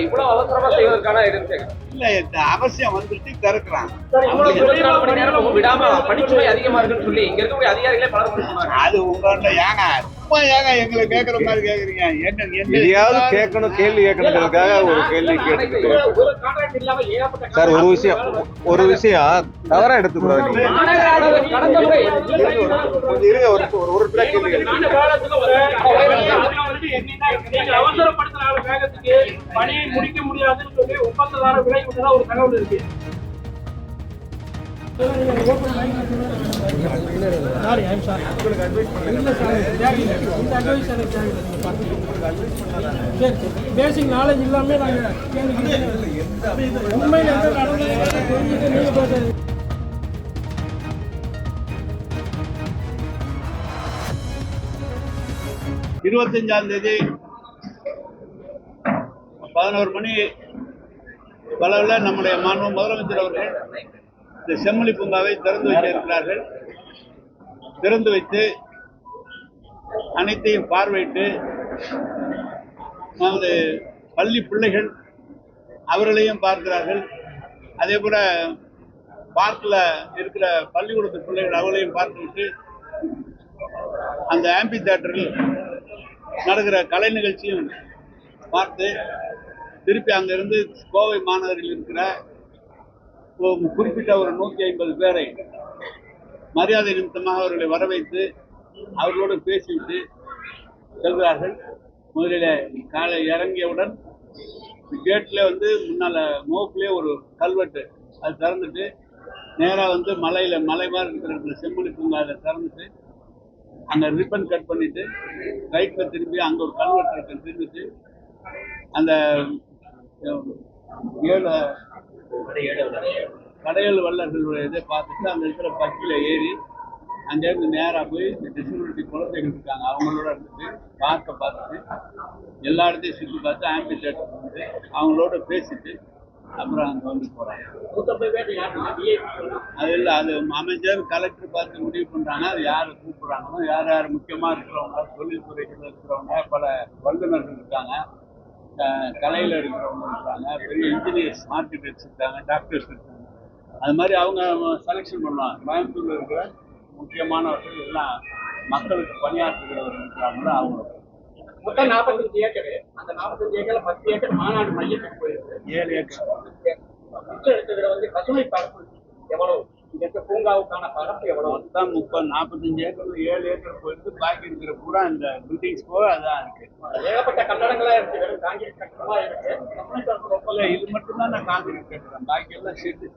இவ்வளவு அவசரமா செய்வதற்கான இருந்துச்சு இல்ல இந்த அவசியம் வந்துட்டு திறக்கிறாங்க. நேரம் விடாம பணிச்சுமை அதிகமா இருக்குன்னு சொல்லி இங்க இருக்கக்கூடிய அதிகாரிகளே பலர் அது உங்கள்ட்ட ஏங்க சும்மா ஏங்க எங்களை கேக்குற மாதிரி கேக்குறீங்க. என்ன எதையாவது கேட்கணும் கேள்வி கேட்கணுங்கிறதுக்காக ஒரு கேள்வி கேட்டு ஒரு கான்ட்ராக்ட் இல்லாம ஏகப்பட்ட சார் ஒரு விஷயம் ஒரு விஷயம் தவறா எடுத்துக்கூடாது இருங்க ஒரு ஒரு கேள்வி அவசரப்படுத்தினால வேகத்துக்கு பணியை முடிக்க முடியாதுன்னு சொல்லி ஒப்பந்ததாரர் விலை விட்டதா ஒரு தகவல் இருக்கு. பேசிக் நாலேஜ் இல்லாம நாங்க நடந்தது தெரிஞ்சுட்டு பேசுறது. இருபத்தஞ்சாம் தேதி பதினோரு மணி அளவில் நம்முடைய மாண்பு முதலமைச்சர் அவர்கள் இந்த செம்மொழி பூங்காவை திறந்து வைக்க இருக்கிறார்கள். திறந்து வைத்து அனைத்தையும் பார்வையிட்டு நமது பள்ளி பிள்ளைகள் அவர்களையும் பார்க்கிறார்கள். அதே போல பார்க்கில் இருக்கிற பள்ளிக்கூடத்து பிள்ளைகள் அவர்களையும் பார்த்துவிட்டு அந்த ஆம்பி தேட்டரில் நடக்கிற கலை நிகழ்ச்சியும் பார்த்து திருப்பி அங்கிருந்து கோவை மாநகரில் இருக்கிற குறிப்பிட்ட ஒரு நூற்றி ஐம்பது பேரை மரியாதை நிமித்தமாக அவர்களை வரவைத்து அவர்களோடு பேசிவிட்டு செல்கிறார்கள். முதலில் காலை இறங்கியவுடன் கேட்டில் வந்து முன்னால் மோப்பிலே ஒரு கல்வெட்டு அது திறந்துட்டு நேராக வந்து மலையில் மலை மாதிரி இருக்கிற இடத்துல செம்மொழி அதை திறந்துட்டு அங்கே ரிப்பன் கட் பண்ணிவிட்டு ரைட்டில் திரும்பி அங்கே ஒரு கல்வெட்டு இருக்கு திரும்பிட்டு அந்த ஏழு கடையல் வல்லர்களுடைய இதை பார்த்துட்டு அங்கே இருக்கிற பக்கியில் ஏறி அங்கேருந்து நேராக போய் இந்த டிசபிலிட்டி குழந்தைகள் இருக்காங்க அவங்களோட இருந்துட்டு பார்க்க பார்த்துட்டு எல்லா இடத்தையும் சுற்றி பார்த்து ஆம்பிசேட்டர் வந்து அவங்களோட பேசிட்டு அப்புறம் அங்கே வந்து போகிறாங்க அது இல்லை அது அமைச்சர் கலெக்டர் பார்த்து முடிவு பண்ணுறாங்க அது யார் கூப்பிடுறாங்களோ யார் யார் முக்கியமாக இருக்கிறவங்க தொழில்துறைகள் இருக்கிறவங்க பல வல்லுநர்கள் இருக்காங்க. கலையில் இருக்கிறவங்க இருக்காங்க பெரிய இன்ஜினியர்ஸ் ஆர்கிடெக்ட்ஸ் இருக்காங்க டாக்டர்ஸ் இருக்காங்க அது மாதிரி அவங்க செலெக்ஷன் பண்ணுவாங்க. கோயம்புத்தூர்ல இருக்கிற முக்கியமானவர்கள் எல்லாம் மக்களுக்கு பணியாற்றுகிறவர்கள் இருக்கிறாங்களோ அவங்க. மொத்தம் நாற்பத்தஞ்சு ஏக்கர். அந்த நாற்பத்தஞ்சு ஏக்கர்ல பத்து ஏக்கர் மாநாடு மையத்துக்கு போயிருக்கு ஏழு ஏக்கர். மிச்சம் எடுத்ததுல வந்து பசுமை பரப்பு எவ்வளவு? இருக்க பூங்காவுக்கான பரப்பு எவ்வளவு? மொத்தம் முப்பது நாற்பத்தஞ்சு ஏக்கர் ஏழு ஏக்கர் போயிட்டு பாக்கி இருக்கிற பூரா இந்த பில்டிங்ஸ் போக அதான் இருக்கு. ஏகப்பட்ட கட்டடங்களா இருக்கு. வெறும் காங்கிரீட் கட்டடமா இருக்கு. இது மட்டும்தான் நான் காங்கிரீட் கட்டுறேன். பாக்கி எல்லாம் ஷெட்டு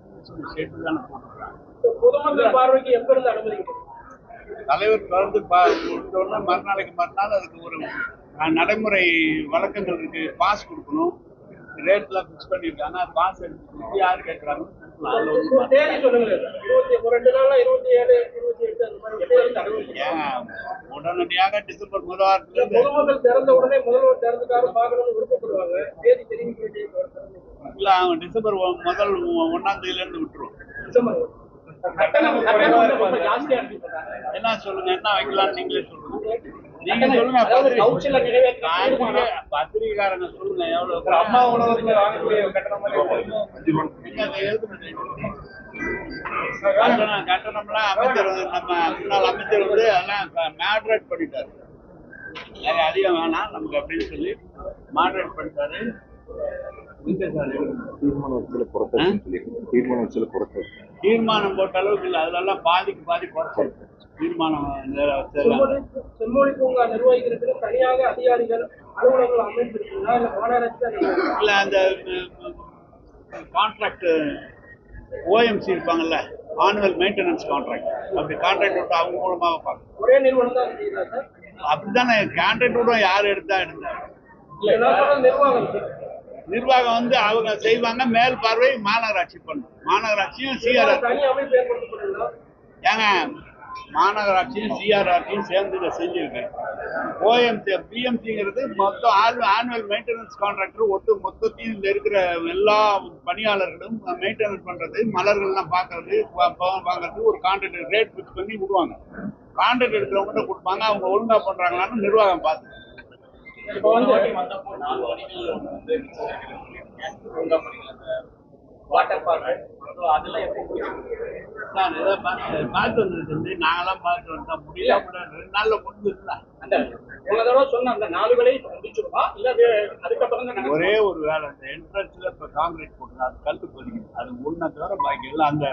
ஷெட்டு தானே போட்டுருக்காங்க. பொதுமக்கள் பார்வைக்கு எப்ப இருந்து அனுமதிக்கிறது தலைவர் தொடர்ந்து பா கொடுத்தோன்னா மறுநாளைக்கு மறுநாள் அதுக்கு ஒரு நடைமுறை வழக்கங்கள் இருக்கு. பாஸ் கொடுக்கணும். ரேட்லாம் ஃபிக்ஸ் பண்ணியிருக்காங்க. பாஸ் எடுத்து யார் கேட்குறாங்க உடனடியாக டிசம்பர் முதல் வாரத்துலேருந்து திறந்த உடனே முதல்வர் திறந்துட்டாரு பார்க்கணும்னு விருப்பப்படுவாங்க தேதி தெரிவிக்க. இல்லை அவன் டிசம்பர் முதல் ஒ- ஒண்ணாம் தேதியிலேருந்து விட்டுருவோம் டிசம்பர். என்ன சொல்லுங்க என்ன வைக்கலாம்னு நீங்களே சொல்லுங்க நீங்க சொல்லுங்க நிறைவேற்ற பத்திரிகை- பத்திரிகைக்காரங்க சொல்லுங்க எவ்வளவு அம்மா உணவகத்துல வாங்கக்கூடிய கட்டணம் கட்டணம்லாம் அமைச்சர் வந்து நம்ம முன்னாள் அமைச்சர் வந்து அதெல்லாம் மேட்ரேட் பண்ணிட்டாரு. நிறைய அதிகம் வேணாம் நமக்கு அப்படின்னு சொல்லி மாட்ரேட் பண்ணிட்டாரு. தீர்மானம் போட்ட அளவுக்கு இல்லை அதுலலாம் பாதிக்கு பாதி குறைச்சிருக்கு தீர்மானம் செம்மொழி பூங்கா நிர்வகிக்கிறதுக்கு தனியாக அதிகாரிகள் இல்ல அந்த கான்ட்ராக்ட் ஓஎம்சி இருப்பாங்கல்ல ஆனுவல் மெயின்டெனன்ஸ் கான்ட்ராக்ட் அப்படி கான்ட்ராக்ட் விட்டு அவங்க மூலமாக பார்க்கணும். ஒரே நிறுவனம் தான் அப்படித்தானே கான்ட்ராக்ட் விட யார் எடுத்தா எடுத்தா இல்ல நான் சொல்றது நிர்வாகம் வந்து அவங்க செய்வாங்க மேல் பார்வை மாநகராட்சி பண்ணும். மாநகராட்சியும் சிஆர்ஆர் ஏங்க மாநகராட்சியும் சிஆர்ஆர்டியும் சேர்ந்து இதை செஞ்சிருக்கேன். ஓஎம்சி பிஎம்சிங்கிறது மொத்தம் ஆனுவல் மெயின்டெனன்ஸ் கான்ட்ராக்டர் ஒட்டு மொத்தத்தையும் இதில் இருக்கிற எல்லா பணியாளர்களும் மெயின்டெனன்ஸ் பண்ணுறது மலர்கள்லாம் பார்க்கறது வாங்குறது ஒரு கான்ட்ராக்ட் ரேட் ஃபிக்ஸ் பண்ணி விடுவாங்க. கான்ட்ராக்ட் எடுக்கிறவங்ககிட்ட கொடுப்பாங்க அவங்க ஒழுங்கா பண்ணுறாங்களான்னு நிர்வாகம் பார்த்து இப்போ வந்து பார்க் அதெல்லாம் எப்படி நான் இதை பார்த்து பார்த்து வந்திருக்கு நாங்களாம் பார்த்து வந்தா முடியல முடியல ரெண்டு நாள்ல முடிஞ்சிருந்தா அந்த போன தடவை சொன்ன அந்த நாலு வேலையை முடிச்சிருமா இல்ல அதுக்கப்புறம் தான் ஒரே ஒரு வேலை அந்த என்ட்ரன்ஸ்ல இப்ப காங்கிரீட் போட்டு அது கல் பதிக்கணும் அது முன்ன தவிர பாக்கி எல்லாம் அந்த.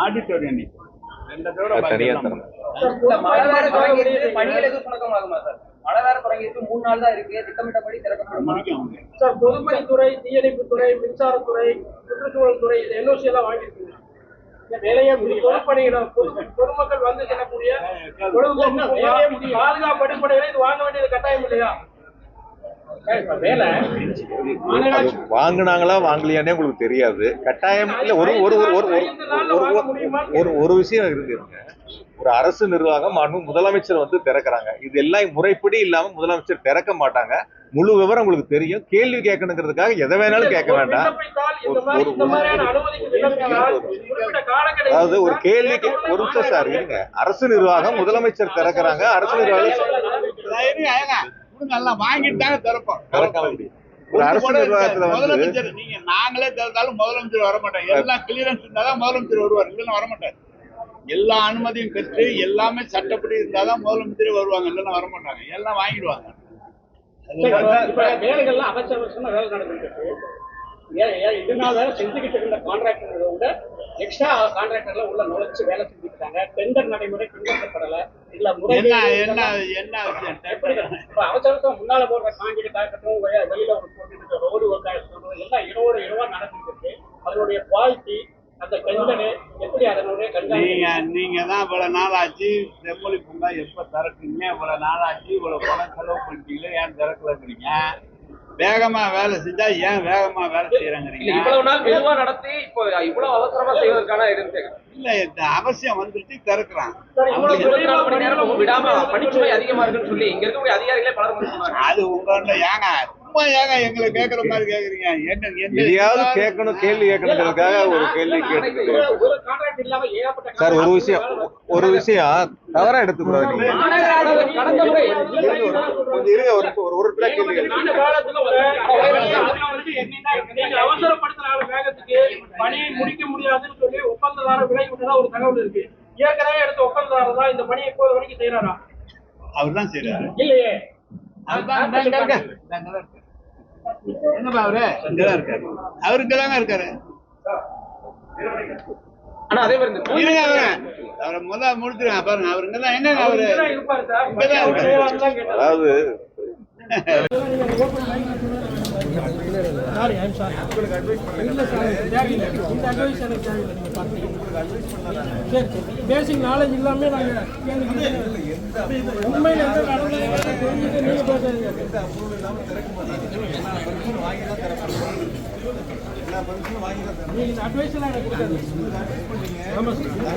ஆடிட்டோரியம் ரெண்டு தவிர அது பாக்கி தனியா எல்லாம் தரணும். இல்ல, மழை வேற தொடங்கிருக்கு பணிகள் எதுவும் சுணக்கமாகுமா சார்? மழை வேற தொடங்கிருக்கு மூணு நாள் தான் இருக்கு. திட்டமிட்டபடி திறக்கப்படுமா. சார் பொதுப்பணித்துறை தீயணைப்புத்துறை மின்சாரத்துறை சுற்றுச்சூழல் துறை இந்த எல்ஓசி எல்லாம் வாங்கியிருக்கீங்க வேலையை பொதுப்பணியிடம் பொது பொதுமக்கள் வந்து செல்லக்கூடிய பாதுகாப்பு அடிப்படையில் இது வாங்க வேண்டியது கட்டாயம் இல்லையா? வாங்குனாங்களா வாங்கலையானே உங்களுக்கு தெரியாது. கட்டாயம் இல்ல ஒரு ஒரு ஒரு ஒரு ஒரு- ஒரு ஒரு- ஒரு ஒரு விஷயம் இருக்குங்க ஒரு அரசு நிர்வாகம் மாண்பு முதலமைச்சர் வந்து திறக்கறாங்க. இது எல்லாம் முறைப்படி இல்லாம முதலமைச்சர் திறக்க மாட்டாங்க. முழு விவரம் உங்களுக்கு தெரியும். கேள்வி கேட்கணுங்கிறதுக்காக எதை வேணாலும் கேட்க ஒரு வேண்டாம். ஒரு- ஒரு- அதாவது ஒரு கேள்விக்கு ஒரு நிமிஷம் சார் இருங்க. அரசு நிர்வாகம் முதலமைச்சர் திறக்கறாங்க. அரசு நிர்வாகம் வாங்கிட்டு தாங்க திறப்போம். திறக்க முடியும் ஒரு அரசு நிர்வாகத்துல வந்து முதலமைச்சர் நீங்க நாங்களே திறந்தாலும் முதலமைச்சர் வர மாட்டாங்க எல்லாம் கிளியரன்ஸ் இருந்தாதான் முதலமைச்சர் வருவார். இல்லைன்னா வர மாட்டார் எல்லா அனுமதியும் பெற்று எல்லாமே சட்டப்படி இருந்தாதான் முதலமைச்சரே வருவாங்க. இல்லைன்னா வர மாட்டாங்க. எல்லாம் வாங்கிடுவாங்க. வேலைகள்லாம் அவசர அவசரமா வேலை நடந்துட்டு இருக்கு. ஏன் ஏன் இது நாள் வேலை செஞ்சுக்கிட்டு இருந்த கான்ட்ராக்டர்களை விட எக்ஸ்ட்ரா கான்ட்ராக்டர்ல உள்ள நுழைச்சு வேலை செஞ்சுக்கிட்டாங்க. டெண்டர் நடைமுறை பின்பற்றப்படல. இல்ல முறை என்ன என்ன இப்ப அவசர அவசரம் முன்னால போடுற காங்கிரீட் ஆகட்டும் வெளியில ஒரு போட்டு ரோடு ஒர்க் ஆகட்டும் எல்லாம் இரவோட இரவா நடந்துட்டு இருக்கு. அதனுடைய குவாலிட்டி அந்த டெண்டரு நீங்க நீங்க தான் இவ்வளவு நாள் ஆச்சு செம்மொழி பூங்கா எப்ப திறக்குறீங்க? இவ்வளவு நாள் ஆச்சு இவ்வளவு பணம் செலவு பண்ணிட்டீங்களே ஏன் திறக்கலங்கிறீங்க? வேகமா வேலை செஞ்சா ஏன் வேகமா வேலை செய்யறாங்கிறீங்க? இவ்வளவு நாள் மெதுவா நடத்தி இப்போ இவ்வளவு அவசரமா செய்வதற்கான இல்ல. இந்த அவசியம் வந்துருச்சு திறக்கிறான். விடாம பணிச்சுமை அதிகமா இருக்குன்னு சொல்லி இங்க இருக்கக்கூடிய அதிகாரிகளே பலர் அது உங்க ஏங்க? சும்மா ஏங்க எங்களை கேக்குற மாதிரி கேக்குறீங்க. என்ன எதையாவது கேட்கணும் கேள்வி கேட்கணுங்கிறதுக்காக ஒரு கேள்வி கேட்டு ஒரு சார் விஷயம். ஒரு விஷயம். தவறா எடுத்துக்கூடாது கொஞ்சம் இருங்க ஒரு ஒரு கேள்வி வேகத்துக்கு பணியை முடிக்க முடியாதுன்னு சொல்லி ஒப்பந்ததாரர் விலை விட்டதா ஒரு தகவல் இருக்கு. ஏற்கனவே எடுத்த ஒப்பந்ததாரர் தான் இந்த பணியை இப்போது வரைக்கும் செய்யறாரா அவர் தான் செய்யறாரு இல்லையே அதுதான் எங்கப்பா அவரு? இங்கதான் இருக்காரு. அவரு இங்கதாங்க இருக்காரு. ஆனா அதே மாதிரி இந்த இருங்க அவரு அவரை முத முடிச்சிருங்க பாருங்க. அவர் இங்கதான் எங்கங்க அவரு. அதாவது பேசிக் நாலேஜ் இல்லாம நாங்கள் கேள்வி கேட்கல. அட்வைஸ் எல்லாம் எனக்கு கொடுக்காது சார்